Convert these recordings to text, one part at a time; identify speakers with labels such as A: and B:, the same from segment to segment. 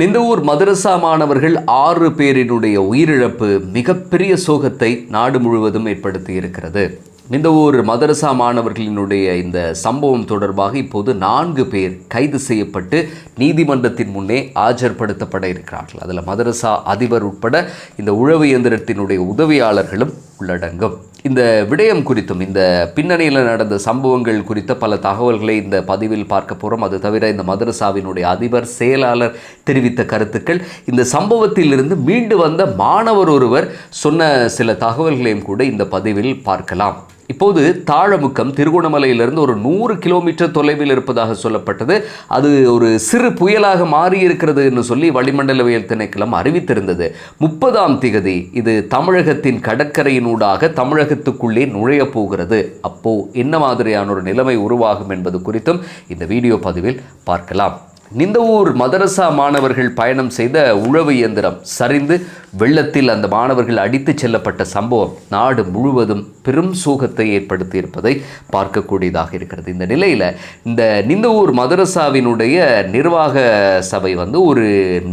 A: நிந்தவூர் மதரசா மாணவர்கள் ஆறு பேரினுடைய உயிரிழப்பு மிகப்பெரிய சோகத்தை நாடு முழுவதும் ஏற்படுத்தி இருக்கிறது. நிந்தவூர் மதரசா மாணவர்களினுடைய இந்த சம்பவம் தொடர்பாக இப்போது நான்கு பேர் கைது செய்யப்பட்டு நீதிமன்றத்தின் முன்னே ஆஜர்படுத்தப்பட இருக்கிறார்கள். அதில் மதரசா அதிபர் உட்பட இந்த உழவு இயந்திரத்தினுடைய உதவியாளர்களும் உள்ளடங்கும். இந்த விடயம் குறித்தும் இந்த பின்னணியில் நடந்த சம்பவங்கள் குறித்த பல தகவல்களை இந்த பதிவில் பார்க்க போகிறோம் அது தவிர இந்த மதரசாவினுடைய அதிபர் செயலாளர் தெரிவித்த கருத்துக்கள். இந்த சம்பவத்திலிருந்து மீண்டு வந்த மாணவர் ஒருவர் சொன்ன சில தகவல்களையும் கூட இந்த பதிவில் பார்க்கலாம். இப்போது தாழமுக்கம் திருகோணமலையிலிருந்து ஒரு நூறு கிலோமீட்டர் தொலைவில் இருப்பதாக சொல்லப்பட்டது. அது ஒரு சிறு புயலாக மாறி இருக்கிறது என்று சொல்லி வளிமண்டலவியல் திணைக்களம் அறிவித்திருந்தது. முப்பதாம் திகதி இது தமிழகத்தின் கடற்கரையினூடாக தமிழகத்துக்குள்ளே நுழைய போகிறது. அப்போ என்ன மாதிரியான ஒரு நிலைமை உருவாகும் என்பது குறித்தும் இந்த வீடியோ பதிவில் பார்க்கலாம். நிந்தவூர் மதரசா மாணவர்கள் பயணம் செய்த உழவு இயந்திரம் சரிந்து வெள்ளத்தில் அந்த மாணவர்கள் அடித்துச் செல்லப்பட்ட சம்பவம் நாடு முழுவதும் பெரும் சோகத்தை ஏற்படுத்தி இருப்பதை பார்க்கக்கூடியதாக இருக்கிறது. இந்த நிலையில் இந்த நிந்தவூர் மதரசாவினுடைய நிர்வாக சபை வந்து ஒரு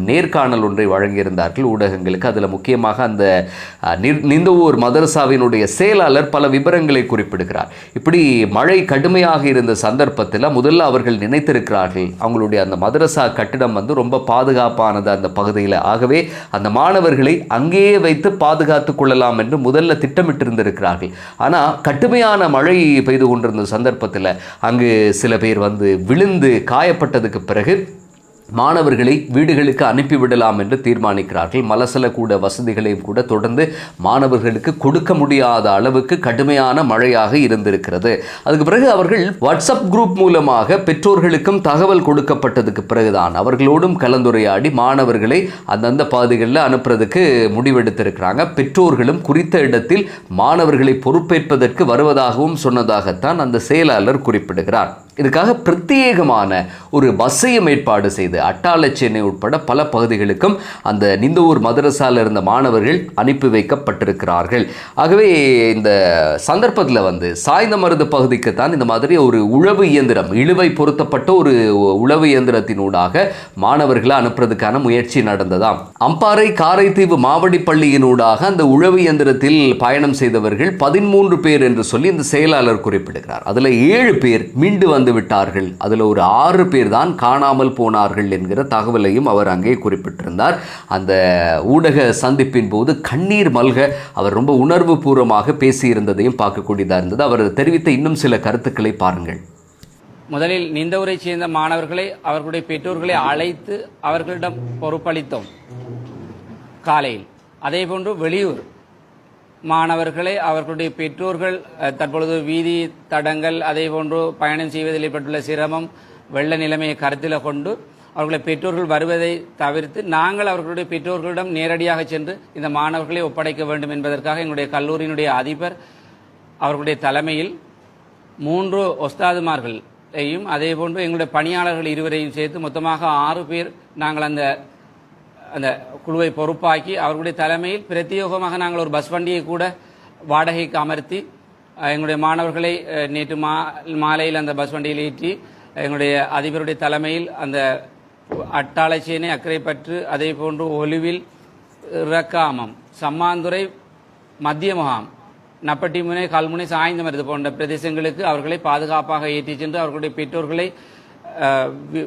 A: நேர்காணல் ஒன்றை வழங்கியிருந்தார்கள் ஊடகங்களுக்கு. அதில் முக்கியமாக அந்த நிந்தவூர் மதரசாவினுடைய செயலாளர் பல விவரங்களை குறிப்பிடுகிறார். இப்படி மழை கடுமையாக இருந்த சந்தர்ப்பத்தில் முதல்ல அவர்கள் நினைத்திருக்கிறார்கள் அவங்களுடைய அந்த மதரசா கட்டிடம் வந்து ரொம்ப பாதுகாப்பானது அந்த பகுதியில். ஆகவே அந்த மாணவர்களை அங்கேயே வைத்து பாதுகாத்து கொள்ளலாம் என்று முதல்ல திட்டமிட்டிருந்திருக்கிறார்கள். ஆனால் கடுமையான மழை பெய்து கொண்டிருந்த சந்தர்ப்பத்தில் அங்கு சில பேர் வந்து விழுந்து காயப்பட்டதுக்கு பிறகு மாணவர்களை வீடுகளுக்கு அனுப்பிவிடலாம் என்று தீர்மானிக்கிறார்கள். மலசல கூட வசதிகளையும் கூட தொடர்ந்து மாணவர்களுக்கு கொடுக்க முடியாத அளவுக்கு கடுமையான மழையாக இருந்திருக்கிறது. அதுக்கு பிறகு அவர்கள் வாட்ஸ்அப் குரூப் மூலமாக பெற்றோர்களுக்கும் தகவல் கொடுக்கப்பட்டதுக்கு பிறகுதான் அவர்களோடும் கலந்துரையாடி மாணவர்களை அந்தந்த பாதைகளில் அனுப்புறதுக்கு முடிவெடுத்திருக்கிறாங்க. பெற்றோர்களும் குறித்த இடத்தில் மாணவர்களை பொறுப்பேற்பதற்கு வருவதாகவும் சொன்னதாகத்தான் அந்த செயலாளர் குறிப்பிடுகிறார். இதுக்காக பிரத்யேகமான ஒரு பஸ்ஸையும் ஏற்பாடு செய்து அட்டாள சென்னை உட்பட பல பகுதிகளுக்கும் அந்த நிந்தவூர் மதரசால இருந்த மாணவர்கள் அனுப்பி வைக்கப்பட்டிருக்கிறார்கள். ஆகவே இந்த சந்தர்ப்பத்தில் வந்து சாய்ந்த மருது பகுதிக்குத்தான் இந்த மாதிரி ஒரு உழவு இயந்திரம் இழுவை பொருத்தப்பட்ட ஒரு உழவு இயந்திரத்தினூடாக மாணவர்களை அனுப்புறதுக்கான முயற்சி நடந்ததாம். அம்பாறை காரைத்தீவு மாவடி பள்ளியினூடாக அந்த உழவு இயந்திரத்தில் பயணம் செய்தவர்கள் பதிமூன்று பேர் என்று சொல்லி இந்த செயலாளர் குறிப்பிடுகிறார். அதில் ஏழு பேர் மீண்டு வந்து விட்டார்கள் அதில் ஒரு ஆறு பேர் தான் காணாமல் போனார்கள் என்கிற தகவலையும் அவர் அங்கே குறிப்பிட்டிருந்தார். அந்த ஊடக சந்திப்பின் போது கண்ணீர் மல்க அவர் ரொம்ப உணர்வு பூர்வமாக பேசியிருந்ததையும் பார்க்கக்கூடியதாக இருந்தது. அவர் தெரிவித்த இன்னும் சில கருத்துக்களை பாருங்கள்.
B: முதலில் நிந்தவரை சேர்ந்த மாணவர்களை அவர்களுடைய பெற்றோர்களை அழைத்து அவர்களிடம் பொறுப்பளித்தோம். காலையில். அதேபோன்று வெளியூர். மாணவர்களை அவர்களுடைய பெற்றோர்கள் தற்பொழுது வீதி தடங்கள் அதேபோன்று பயணம் செய்வதில் ஏற்பட்டுள்ள சிரமம் வெள்ள நிலைமையை கருத்தில் கொண்டு அவர்களை பெற்றோர்கள் வருவதை தவிர்த்து நாங்கள் அவர்களுடைய பெற்றோர்களிடம் நேரடியாக சென்று இந்த மாணவர்களை ஒப்படைக்க வேண்டும் என்பதற்காக எங்களுடைய கல்லூரியினுடைய அதிபர் அவர்களுடைய தலைமையில் மூன்று ஒஸ்தாதுமார்களையும் அதே போன்று எங்களுடைய பணியாளர்கள் இருவரையும் சேர்த்து மொத்தமாக ஆறு பேர் நாங்கள் அந்த அந்த குழுவை பொறுப்பாக்கி அவர்களுடைய தலைமையில் பிரத்யேகமாக நாங்கள் ஒரு பஸ் வண்டியை கூட வாடகைக்கு அமர்த்தி எங்களுடைய மாணவர்களை நேற்று மா மாலையில் அந்த பஸ் வண்டியில் ஏற்றி எங்களுடைய அதிபருடைய தலைமையில் அந்த அட்டாளச்சேனை பற்று அதே போன்று ஒலுவில் இறக்காமம் சம்மாந்துறை மத்திய முகாம் நப்பட்டிமுனை கல்முனை சாய்ந்தமருது போன்ற பிரதேசங்களுக்கு அவர்களை பாதுகாப்பாக ஏற்றிச் சென்று அவர்களுடைய பெற்றோர்களை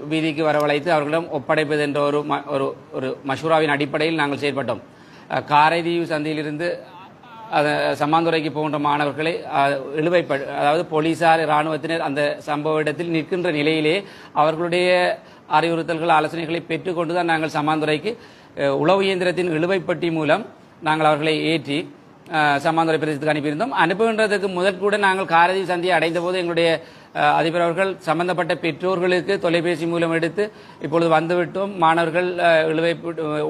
B: வீதிக்கு வரவழைத்து அவர்களிடம் ஒப்படைப்பது என்ற ஒரு ம- ஒரு ஒரு மஷூராவின் அடிப்படையில் நாங்கள் செயல்பட்டோம் காரைதீவு சந்தையிலிருந்து சம்மாந்துறைக்கு போன்ற மாணவர்களை அஹ், அதாவது போலீசார் இராணுவத்தினர் அந்த சம்பவ இடத்தில் நிற்கின்ற நிலையிலே அவர்களுடைய அறிவுறுத்தல்கள் ஆலோசனைகளை பெற்றுக்கொண்டு தான் நாங்கள் சம்மாந்துறைக்கு உளவு இயந்திரத்தின் இழுவைப்பட்டி மூலம் நாங்கள் அவர்களை ஏற்றி சம்மாந்துறை பிரதேசத்துக்கு அனுப்பியிருந்தோம். அனுப்புகின்றதுக்கு முதல் கூட நாங்கள் காரதி சந்தியை அடைந்த போது எங்களுடைய அதிபர் அவர்கள் சம்பந்தப்பட்ட பெற்றோர்களுக்கு தொலைபேசி மூலம் எடுத்து இப்பொழுது வந்துவிட்டோம். மாணவர்கள் இழுவை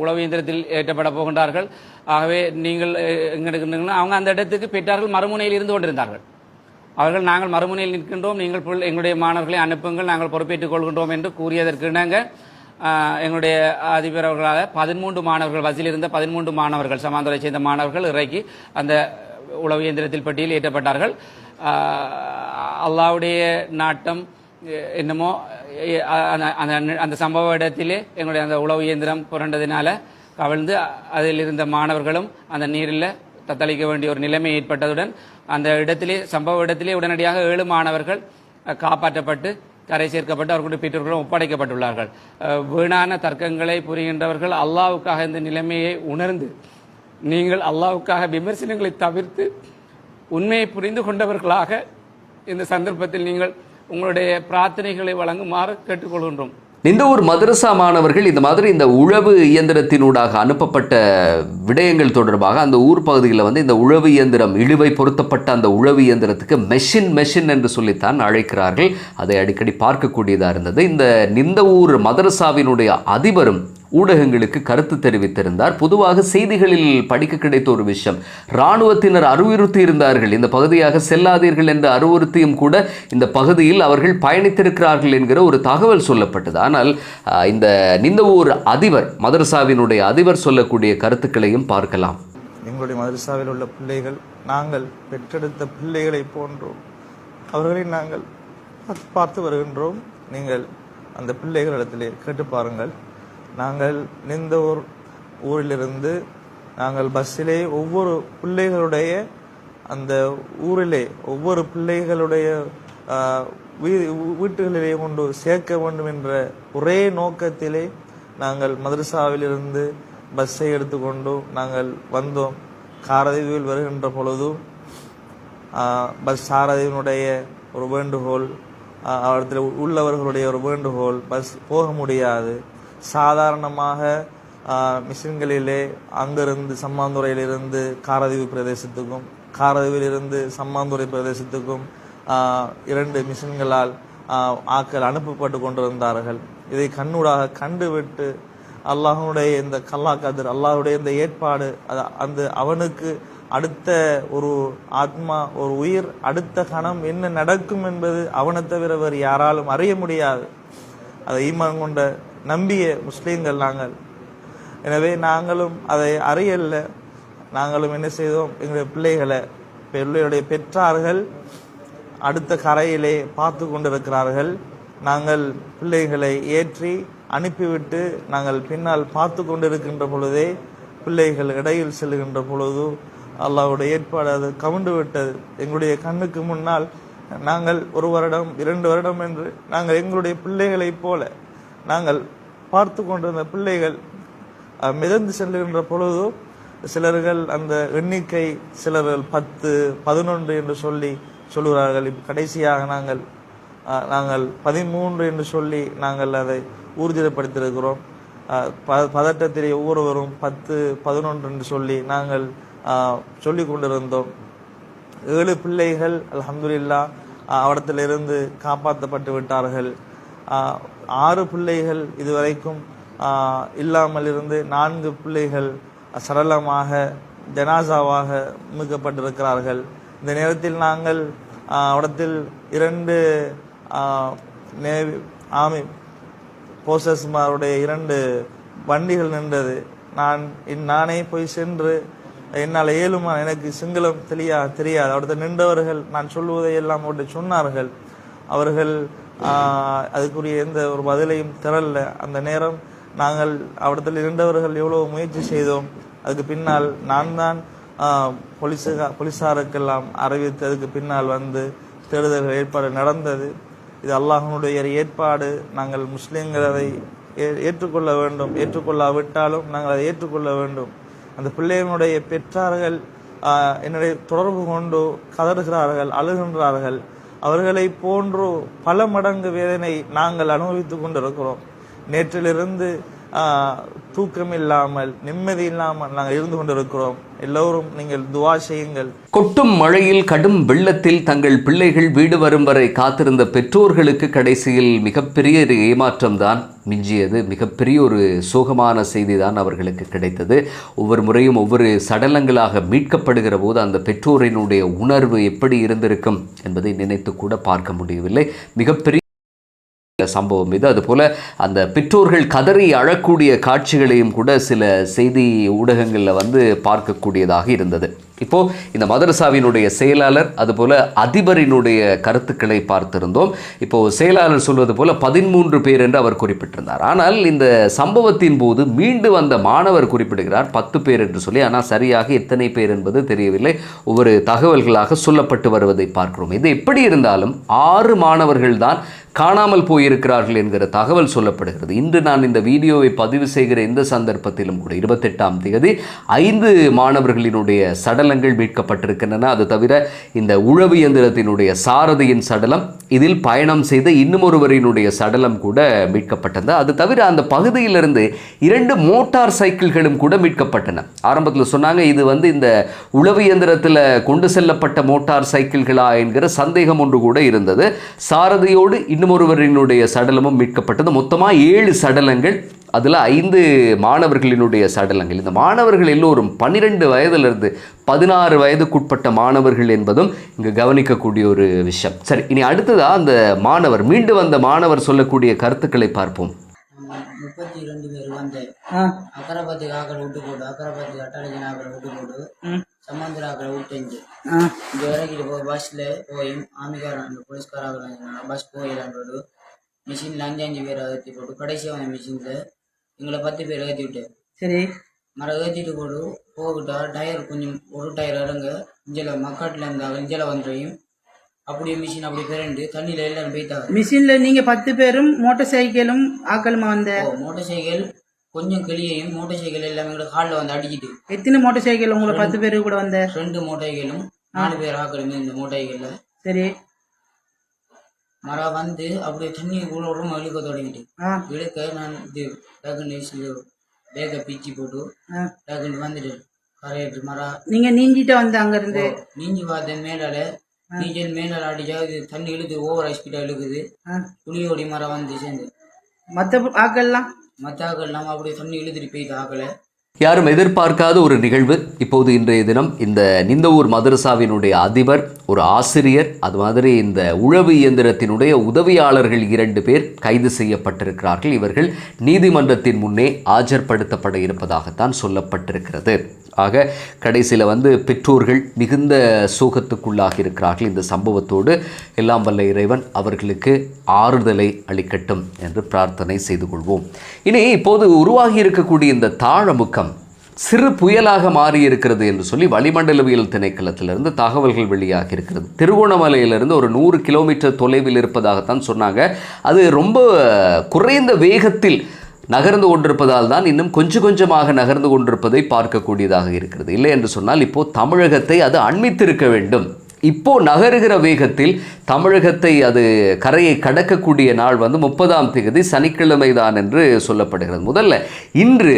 B: உளவு இயந்திரத்தில் ஏற்றப்பட போகின்றார்கள். ஆகவே நீங்கள் அஹ், இருக்கின்றீங்கன்னா அவங்க அந்த இடத்துக்கு பெற்றார்கள் மறுமுனையில் இருந்து கொண்டிருந்தார்கள். அவர்கள் நாங்கள் மறுமுனையில் நிற்கின்றோம். நீங்கள் எங்களுடைய மாணவர்களை அனுப்புங்கள். நாங்கள் பொறுப்பேற்றுக் கொள்கின்றோம் என்று கூறியதற்கு இணங்க எங்களுடைய அதிபர் அவர்களால் பதிமூன்று மாணவர்கள் பஸ்ஸில் இருந்த பதிமூன்று மாணவர்கள் சமாந்தரை சேர்ந்த மாணவர்கள் இறக்கி அந்த உளவு இயந்திரத்தில் பட்டியல் ஏற்றப்பட்டார்கள். அல்லாவுடைய நாட்டம் என்னமோ அந்த- அந்த அந்த சம்பவ இடத்திலே எங்களுடைய அந்த உளவு இயந்திரம் புரண்டதினால கவிழ்ந்து அதில் இருந்த மாணவர்களும் அந்த நீரில் தத்தளிக்க வேண்டிய ஒரு நிலைமை ஏற்பட்டதுடன் அந்த இடத்திலே சம்பவ இடத்திலே உடனடியாக ஏழு மாணவர்கள் காப்பாற்றப்பட்டு கரை சேர்க்கப்பட்டு அவர்களுடைய பெற்றோர்களும் ஒப்படைக்கப்பட்டுள்ளார்கள். வீணான தர்க்கங்களை புரிகின்றவர்கள் அல்லாவுக்காக இந்த நிலைமையை உணர்ந்து நீங்கள் அல்லாவுக்காக விமர்சனங்களை தவிர்த்து உண்மையை புரிந்து கொண்டவர்களாக இந்த சந்தர்ப்பத்தில் நீங்கள் உங்களுடைய பிரார்த்தனைகளை வழங்குமாறு கேட்டுக்கொள்கின்றோம்.
A: இந்த ஊர் மதரசா மாணவர்கள் இந்த மாதிரி இந்த உழவு இயந்திரத்தினூடாக அனுப்பப்பட்ட விடயங்கள் தொடர்பாக அந்த ஊர் பகுதியில் வந்து இந்த உழவு இயந்திரம் இழுவை பொருத்தப்பட்ட அந்த உழவு இயந்திரத்துக்கு மெஷின் மெஷின் என்று சொல்லித்தான் அழைக்கிறார்கள். அதை அடிக்கடி பார்க்கக்கூடியதாக இருந்தது. இந்த நிந்த ஊர் மதரசாவினுடைய அதிபரும் ஊடகங்களுக்கு கருத்து தெரிவித்திருந்தார். பொதுவாக செய்திகளில் படிக்க கிடைத்த ஒரு விஷயம் இராணுவத்தினர் அறிவுறுத்தி இருந்தார்கள். இந்த பகுதியாக செல்லாதீர்கள் என்று அறிவுறுத்தியும் கூட இந்த பகுதியில் அவர்கள் பயணித்திருக்கிறார்கள் என்கிற ஒரு தகவல் சொல்லப்பட்டது. ஆனால் இந்த நிந்தவூர் அதிபர் மதரசாவினுடைய அதிபர் சொல்லக்கூடிய கருத்துக்களையும் பார்க்கலாம்.
C: எங்களுடைய மதரசாவில் உள்ள பிள்ளைகள் நாங்கள் பெற்றெடுத்த பிள்ளைகளை போன்றோம். அவர்களை நாங்கள் பார்த்து- பார்த்து வருகின்றோம். நீங்கள் அந்த பிள்ளைகளிடத்திலே கேட்டு பாருங்கள். நாங்கள் நின்ற ஊர் ஊரிலிருந்து நாங்கள் பஸ்ஸிலே ஒவ்வொரு பிள்ளைகளுடைய அந்த ஊரிலே ஒவ்வொரு பிள்ளைகளுடைய வீட்டுகளிலே கொண்டு சேர்க்க வேண்டும் என்ற ஒரே நோக்கத்திலே நாங்கள் மதரசாவிலிருந்து பஸ்ஸை எடுத்துக்கொண்டு நாங்கள் வந்தோம். காரதீவில் வருகின்ற பொழுதும் பஸ் சாரதியினுடைய ஒரு வேண்டுகோள் அவரத்தில் உள்ளவர்களுடைய ஒரு வேண்டுகோள் பஸ் போக முடியாது. சாதாரணமாக மிஷின்களிலே அங்கிருந்து சம்மாந்துறையிலிருந்து காரதீவு பிரதேசத்துக்கும் காரதீவிலிருந்து சம்மாந்துறை பிரதேசத்துக்கும் இரண்டு மிஷின்களால் ஆக்கள் அனுப்பப்பட்டு கொண்டிருந்தார்கள். இதை கண்ணூடாக கண்டுவிட்டு அல்லாஹனுடைய இந்த கல்லா கதிர் அல்லாஹுடைய இந்த ஏற்பாடு அது- அந்த அவனுக்கு அடுத்த ஒரு ஆத்மா ஒரு உயிர் அடுத்த கணம் என்ன நடக்கும் என்பது அவனை தவிர வேறு யாராலும் அறிய முடியாது. அதை ஈமான் கொண்ட நம்பிய முஸ்லீம்கள் நாங்கள். எனவே நாங்களும் அதை அறியல்ல நாங்களும் என்ன செய்தோம்? எங்களுடைய பிள்ளைகளை பிள்ளையுடைய பெற்றார்கள் அடுத்த கரையிலே பார்த்து கொண்டிருக்கிறார்கள். நாங்கள் பிள்ளைகளை ஏற்றி அனுப்பிவிட்டு நாங்கள் பின்னால் பார்த்து கொண்டிருக்கின்ற பொழுதே பிள்ளைகள் இடையில் செல்கின்ற பொழுது அல்லாவுடைய ஏற்பாடு அது கவுண்டு விட்டது. எங்களுடைய கண்ணுக்கு முன்னால் நாங்கள் ஒரு வருடம் இரண்டு வருடம் என்று நாங்கள் எங்களுடைய பிள்ளைகளைப் போல நாங்கள் பார்த்து கொண்டிருந்த பிள்ளைகள் மிதந்து செல்லுகின்ற பொழுது சிலர்கள் அந்த எண்ணிக்கை சிலர்கள் பத்து பதினொன்று என்று சொல்லி சொல்கிறார்கள் கடைசியாக நாங்கள் நாங்கள் பதிமூன்று என்று சொல்லி நாங்கள் அதை ஊர்ஜிதப்படுத்தியிருக்கிறோம் ப- பதட்டத்திலே ஒவ்வொருவரும் பத்து பதினொன்று என்று சொல்லி நாங்கள் சொல்லி கொண்டிருந்தோம். ஏழு பிள்ளைகள் அலமதுல்லா அவடத்திலிருந்து காப்பாற்றப்பட்டு விட்டார்கள். ஆறு பிள்ளைகள் இதுவரைக்கும் இல்லாமல் இருந்து நான்கு பிள்ளைகள் சரளமாக ஜனாசாவாக மீட்கப்பட்டிருக்கிறார்கள். இந்த நேரத்தில் நாங்கள் அவடத்தில் இரண்டு நேவி ஆமி போசஸ்மாருடைய இரண்டு வண்டிகள் நின்றது. நான் இன் நானே போய் சென்று என்னால் இயலுமா எனக்கு சிங்களம் தெரியா தெரியாது. அவர்கிட்ட நின்றவர்கள் நான் சொல்வதை எல்லாம் அவர்கிட்ட சொன்னார்கள். அவர்கள் அதுக்குரிய எந்த ஒரு பதிலையும் திரல்ல அந்த நேரம் நாங்கள் அவரிடத்தில் இருந்தவர்கள் எவ்வளவு முயற்சி செய்தோம் அதுக்கு பின்னால் நான் தான் ஆஹ், போலீஸாருக்கெல்லாம் அறிவித்து அதுக்கு பின்னால் வந்து தேடுதல் ஏற்பாடு நடந்தது. இது அல்லாஹனுடைய ஏற்பாடு. நாங்கள் முஸ்லீம்களை ஏ- ஏற்றுக்கொள்ள வேண்டும். ஏற்றுக்கொள்ளாவிட்டாலும் நாங்கள் அதை ஏற்றுக்கொள்ள வேண்டும். அந்த பிள்ளையினுடைய பெற்றார்கள் என்னுடைய தொடர்பு கொண்டு கதறுகிறார்கள் அழுகின்றார்கள். அவர்களை போன்று பல மடங்கு வேதனை நாங்கள் அனுபவித்துக் கொண்டிருக்கிறோம். நேற்றிலிருந்து தூக்கம் இல்லாமல் நிம்மதி இல்லாமல் நாங்கள் இருந்து கொண்டிருக்கிறோம். எல்லோரும் நீங்கள் துவா செய்யுங்கள்.
A: கொட்டும் மழையில் கடும் வெள்ளத்தில் தங்கள் பிள்ளைகள் வீடு வரும் வரை காத்திருந்த பெற்றோர்களுக்கு கடைசியில் மிகப்பெரிய ஒரு ஏமாற்றம்தான் மிஞ்சியது. மிகப்பெரிய ஒரு சோகமான செய்தி தான் அவர்களுக்கு கிடைத்தது. ஒவ்வொரு முறையும் ஒவ்வொரு சடலங்களாக மீட்கப்படுகிற போது அந்த பெற்றோரினுடைய உணர்வு எப்படி இருந்திருக்கும் என்பதை நினைத்து கூட பார்க்க முடியவில்லை. மிகப்பெரிய சம்பவம் இது. அதுபோல் அந்த பெற்றோர்கள் கதறி அழக்கூடிய காட்சிகளையும் கூட சில செய்தி ஊடகங்களில் வந்து பார்க்கக்கூடியதாக இருந்தது. இப்போ இந்த மதரசாவினுடைய செயலாளர் அதுபோல அதிபரினுடைய கருத்துக்களை பார்த்திருந்தோம். இப்போ செயலாளர் சொல்வது போல பதிமூன்று பேர் என்று அவர் குறிப்பிட்டிருந்தார். ஆனால் இந்த சம்பவத்தின் போது மீண்டு வந்த மாணவர் குறிப்பிடுகிறார் பத்து பேர் என்று சொல்லி. ஆனால் சரியாக எத்தனை பேர் என்பது தெரியவில்லை. ஒவ்வொரு தகவல்களாக சொல்லப்பட்டு வருவதை பார்க்கிறோம். இது எப்படி இருந்தாலும் ஆறு மாணவர்கள் தான் காணாமல் போயிருக்கிறார்கள் என்கிற தகவல் சொல்லப்படுகிறது. இன்று நான் இந்த வீடியோவை பதிவு செய்கிற இந்த சந்தர்ப்பத்திலும் கூட இருபத்தெட்டாம் தேதி ஐந்து மாணவர்களினுடைய சடல சடலங்கள் மீட்கப்பட்டிருக்கின்றன. அது தவிர இந்த உழவு இயந்திரத்தினுடைய சாரதியின் சடலம் இதில் பயணம் செய்த இன்னும் ஒருவரினுடைய சடலம் கூட மீட்கப்பட்டது அது தவிர அந்த பகுதியிலிருந்து இரண்டு மோட்டார் சைக்கிள்களும் கூட மீட்கப்பட்டன. ஆரம்பத்தில் சொன்னாங்க இது வந்து இந்த உழவு இயந்திரத்தில் கொண்டு செல்லப்பட்ட மோட்டார் சைக்கிள்களா என்கிற சந்தேகம் ஒன்று கூட இருந்தது. சாரதியோடு இன்னும் ஒருவரினுடைய சடலமும் மீட்கப்பட்டது. மொத்தமாக ஏழு சடலங்கள் அதில் ஐந்து மாணவர்களினுடைய சடலங்கள். இந்த மாணவர்கள் எல்லோரும் பன்னிரெண்டு வயதிலிருந்து பதினாறு வயதுக்குட்பட்ட மாணவர்கள் என்பதும் இங்கு கவனிக்கக்கூடிய ஒரு விஷயம். சரி இனி அடுத்ததா அந்த மாணவர் மீண்டு வந்த மாணவர் சொல்லக்கூடிய கருத்துக்களை பார்ப்போம்.
D: முப்பத்தி ரெண்டு பேர் வந்து அக்கரபத்தி ஆக்களை விட்டு போட்டு அக்கரபத்தி அட்டாளஜன் ஆக்களை விட்டு போட்டு சம்பந்தர் ஆக்களை விட்டு
E: ஆ.
D: இங்கே வரைக்கும் போ பஸ்ஸில் போய் ஆமிக்காரன் அந்த போலீஸ்காராக பஸ் போயிடலான்றோடு மிஷினில் அஞ்சு அஞ்சு பேரை ஏற்றி போட்டு கடைசியாக வந்த மிஷினில் எங்களை பத்து பேர் ஏற்றி
E: சரி.
D: மரம் ஏற்றிட்டு போட்டு போகிட்டா டயர் கொஞ்சம் ஒரு டயர் இறங்க இஞ்சில் மக்காட்டில் இருந்தாங்க இஞ்சில் வந்துறையும் அப்படியே மிஷின் அப்படி பிறண்டு தண்ணியில் எல்லாரும் போய்த்தாங்க
E: மிஷின்ல நீங்க பத்து பேரும் மோட்டார் சைக்கிளும் ஆக்களுமா வந்த?
D: மோட்டார் சைக்கிள் கொஞ்சம் கிளியையும் மோட்டார் சைக்கிள் எல்லாமே கூட காலில் வந்து அடிக்கிட்டு.
E: எத்தனை மோட்டார் சைக்கிள் உங்களை பத்து பேரு கூட வந்த?
D: ரெண்டு மோட்டார் சைக்கிளும் நாலு பேர் ஆக்கணுமே இந்த மோட்டார் சைக்கிளில்
E: சரி.
D: மரம் வந்து அப்படியே தண்ணி கூட உடம்பு இழுக்க தொடங்கிட்டு இழுக்க நான் இது டக்குன்னு பேக்கை பிச்சு போட்டு டக்குன்னு வந்துட்டு கரையிட்டு மரம்
E: நீங்க நீஞ்சிட்டு வந்த அங்க இருந்து
D: நீஞ்சி பார்த்தேன் மேலால. நீச்சல் மேலால அடிச்சா இது தண்ணி இழுக்குது ஓவர் ஹஸ்பீட்டாக இழுக்குது. புளியோடி மரம் வந்து சேர்ந்து.
E: மத்த ஆக்கள்லாம்?
D: மற்ற ஆக்கள் இல்லாமல் அப்படியே தண்ணி இழுத்துட்டு போயிட்டு ஆக்கலை.
A: யாரும் எதிர்பார்க்காத ஒரு நிகழ்வு. இப்போது இன்றைய தினம் இந்த நிந்தவூர் மதரசாவினுடைய அதிபர் ஒரு ஆசிரியர் அது மாதிரி இந்த உழவு இயந்திரத்தினுடைய உதவியாளர்கள் இரண்டு பேர் கைது செய்யப்பட்டிருக்கிறார்கள். இவர்கள் நீதிமன்றத்தின் முன்னே ஆஜர்படுத்தப்பட இருப்பதாகத்தான் சொல்லப்பட்டிருக்கிறது. ஆக கடைசியில் வந்து பெற்றோர்கள் மிகுந்த சோகத்துக்குள்ளாக இருக்கிறார்கள். இந்த சம்பவத்தோடு எல்லாம் வல்ல இறைவன் அவர்களுக்கு ஆறுதலை அளிக்கட்டும் என்று பிரார்த்தனை செய்து கொள்வோம். இனி இப்போது உருவாகி இருக்கக்கூடிய இந்த தாழமுக்கம் சிறு புயலாக மாறி இருக்கிறது என்று சொல்லி வளிமண்டலவியல் திணைக்களத்திலிருந்து தகவல்கள் வெளியாக இருக்கிறது. திருகோணமலையிலிருந்து ஒரு நூறு கிலோமீட்டர் தொலைவில் இருப்பதாகத்தான் சொன்னாங்க. அது ரொம்ப குறைந்த வேகத்தில் நகர்ந்து கொண்டிருப்பதால் தான் இன்னும் கொஞ்சம் கொஞ்சமாக நகர்ந்து கொண்டிருப்பதை பார்க்கக்கூடியதாக இருக்கிறது. இல்லை என்று சொன்னால் இப்போது தமிழகத்தை அது அண்மித்திருக்க வேண்டும். இப்போ நகருகிற வேகத்தில் தமிழகத்தை அது கரையை கடக்கக்கூடிய நாள் வந்து முப்பதாம் தேதி சனிக்கிழமை தான் என்று சொல்லப்படுகிறது. முதல்ல இன்று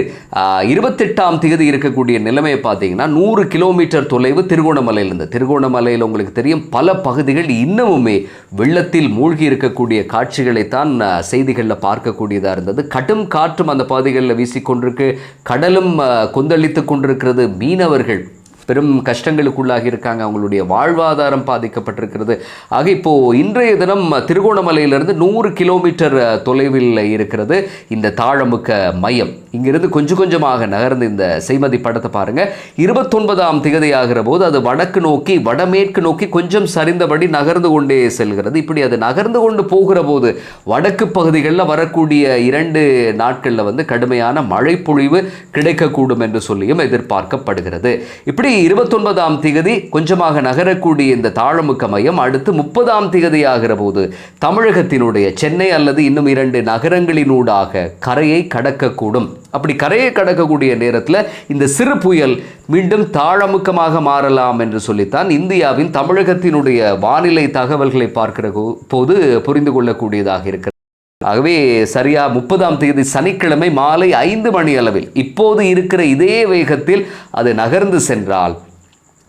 A: இருபத்தெட்டாம் தேதி இருக்கக்கூடிய நிலைமையை பார்த்தீங்கன்னா நூறு கிலோமீட்டர் தொலைவு திருகோணமலையிலிருந்து. திருகோணமலையில் உங்களுக்கு தெரியும் பல பகுதிகள் இன்னமுமே வெள்ளத்தில் மூழ்கி இருக்கக்கூடிய காட்சிகளைத்தான் செய்திகளில் பார்க்கக்கூடியதாக இருந்தது. கடும் காற்றும் அந்த பகுதிகளில் வீசிக்கொண்டிருக்கு. கடலும் கொந்தளித்து கொண்டிருக்கிறது. மீனவர்கள் பெரும் கஷ்டங்களுக்குள்ளாகி இருக்காங்க. அவங்களுடைய வாழ்வாதாரம் பாதிக்கப்பட்டிருக்கிறது. ஆக இப்போது இன்றைய தினம் திருகோணமலையிலிருந்து நூறு கிலோமீட்டர் தொலைவில் இருக்கிறது இந்த தாழமுக்க மையம். இங்கிருந்து கொஞ்சம் கொஞ்சமாக நகர்ந்து இந்த செய்மதி படத்தை பாருங்கள் இருபத்தொன்பதாம் திகதி ஆகிற போது அது வடக்கு நோக்கி வடமேற்கு நோக்கி கொஞ்சம் சரிந்தபடி நகர்ந்து கொண்டே செல்கிறது. இப்படி அது நகர்ந்து கொண்டு போகிற போது வடக்கு பகுதிகளில் வரக்கூடிய இரண்டு நாட்களில் வந்து கடுமையான மழைப்பொழிவு கிடைக்கக்கூடும் என்று சொல்லியும் எதிர்பார்க்கப்படுகிறது. இப்படி இருபத்தொன்பதாம் திகதி கொஞ்சமாக நகரக்கூடிய இந்த தாழமுக்க மையம் அடுத்து முப்பதாம் திகதி ஆகிற போது தமிழகத்தினுடைய சென்னை அல்லது இன்னும் இரண்டு நகரங்களினூடாக கரையை கடக்கக்கூடும். அப்படி கரையை கடக்கக்கூடிய நேரத்தில் இந்த சிறு புயல் மீண்டும் தாழமுக்கமாக மாறலாம் என்று சொல்லித்தான் இந்தியாவின் தமிழகத்தினுடைய வானிலை தகவல்களை பார்க்கிற போது புரிந்து கொள்ளக்கூடியதாக இருக்கிறது. ஆகவே சரியா முப்பதாம் தேதி சனிக்கிழமை மாலை ஐந்து மணி அளவில் இப்போது இருக்கிற இதே வேகத்தில் அது நகர்ந்து சென்றால்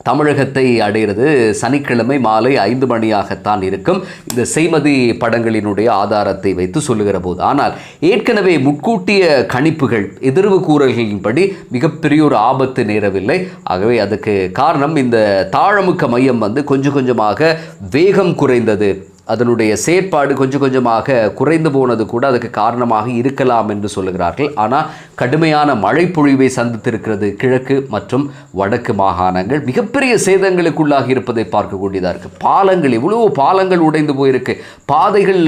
A: தமிழகத்தை அடைகிறது சனிக்கிழமை மாலை ஐந்து மணியாகத்தான் இருக்கும். இந்த செய்மதி படங்களினுடைய ஆதாரத்தை வைத்து சொல்லுகிற போது ஆனால் ஏற்கனவே முட்கூட்டிய கணிப்புகள் எதிர்வு கூறல்களின்படி மிகப்பெரிய ஒரு ஆபத்து நேரவில்லை. ஆகவே அதுக்கு காரணம் இந்த தாழமுக்க மையம் வந்து கொஞ்சம் கொஞ்சமாக வேகம் குறைந்தது. அதனுடைய செயற்பாடு கொஞ்சம் கொஞ்சமாக குறைந்து போனது கூட அதுக்கு காரணமாக இருக்கலாம் என்று சொல்லுகிறார்கள். ஆனால் கடுமையான மழை பொழிவை சந்தித்திருக்கிறது கிழக்கு மற்றும் வடக்கு மாகாணங்கள். மிகப்பெரிய சேதங்களுக்குள்ளாகி இருப்பதை பார்க்கக்கூடியதாக இருக்குது பாலங்கள் எவ்வளவோ பாலங்கள் உடைந்து போயிருக்கு. பாதைகள்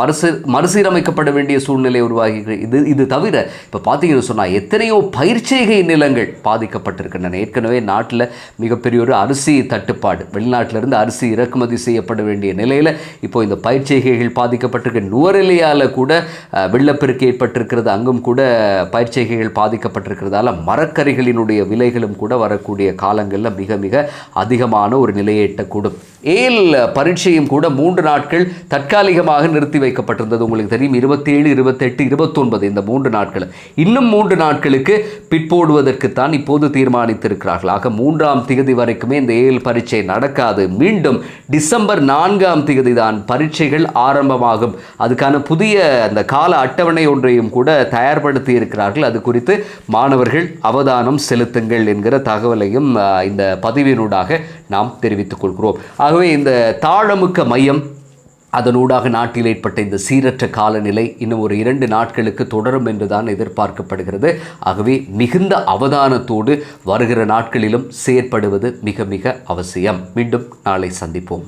A: மறுசீ மறுசீரமைக்கப்பட வேண்டிய சூழ்நிலை உருவாகி இது இது தவிர இப்போ பார்த்தீங்கன்னு சொன்னால் எத்தனையோ பயிர்ச்செய்கை நிலங்கள் பாதிக்கப்பட்டிருக்கின்றன. ஏற்கனவே நாட்டில் மிகப்பெரிய ஒரு அரிசி தட்டுப்பாடு வெளிநாட்டிலிருந்து அரிசி இறக்குமதி செய்யப்பட வேண்டிய நிலையில் இப்போ இந்த பயிற்சிகைகள் பாதிக்கப்பட்டிருக்க. நுவரெலியால் கூட வெள்ளப்பெருக்கு ஏற்பட்டிருக்கிறது. அங்கும் கூட பயிற்சிகைகள் பாதிக்கப்பட்டிருக்கிறதால மரக்கறிகளினுடைய விலைகளும் கூட வரக்கூடிய காலங்களில் மிக மிக அதிகமான ஒரு நிலையை எட்டக்கூடும் ஏல் பரீட்சையும் கூட மூன்று நாட்கள் தற்காலிகமாக நிறுத்தி வைக்கப்பட்டிருந்தது. உங்களுக்கு தெரியும் இருபத்தி ஏழு இருபத்தெட்டு இருபத்தொன்பது இந்த மூன்று நாட்கள். இன்னும் மூன்று நாட்களுக்கு பிற்போடுவதற்குத்தான் இப்போது தீர்மானித்திருக்கிறார்கள். ஆக மூன்றாம் திகதி வரைக்குமே இந்த ஏல் பரீட்சை நடக்காது. மீண்டும் டிசம்பர் நான்காம் திகதி தான் பரீட்சைகள் ஆரம்பமாகும். அதுக்கான புதிய அந்த கால அட்டவணை ஒன்றையும் கூட தயார்படுத்தி இருக்கிறார்கள். அது குறித்து மாணவர்கள் அவதானம் செலுத்துங்கள் என்கிற தகவலையும் இந்த பதிவினூடாக நாம் தெரிவித்துக் கொள்கிறோம். ஆகவே இந்த தாழமுக்க மையம் அதனூடாக நாட்டில் ஏற்பட்ட இந்த சீரற்ற காலநிலை இன்னும் ஒரு இரண்டு நாட்களுக்கு தொடரும் என்றுதான் எதிர்பார்க்கப்படுகிறது. ஆகவே மிகுந்த அவதானத்தோடு வருகிற நாட்களிலும் செயற்படுவது மிக மிக அவசியம். மீண்டும் நாளை சந்திப்போம்.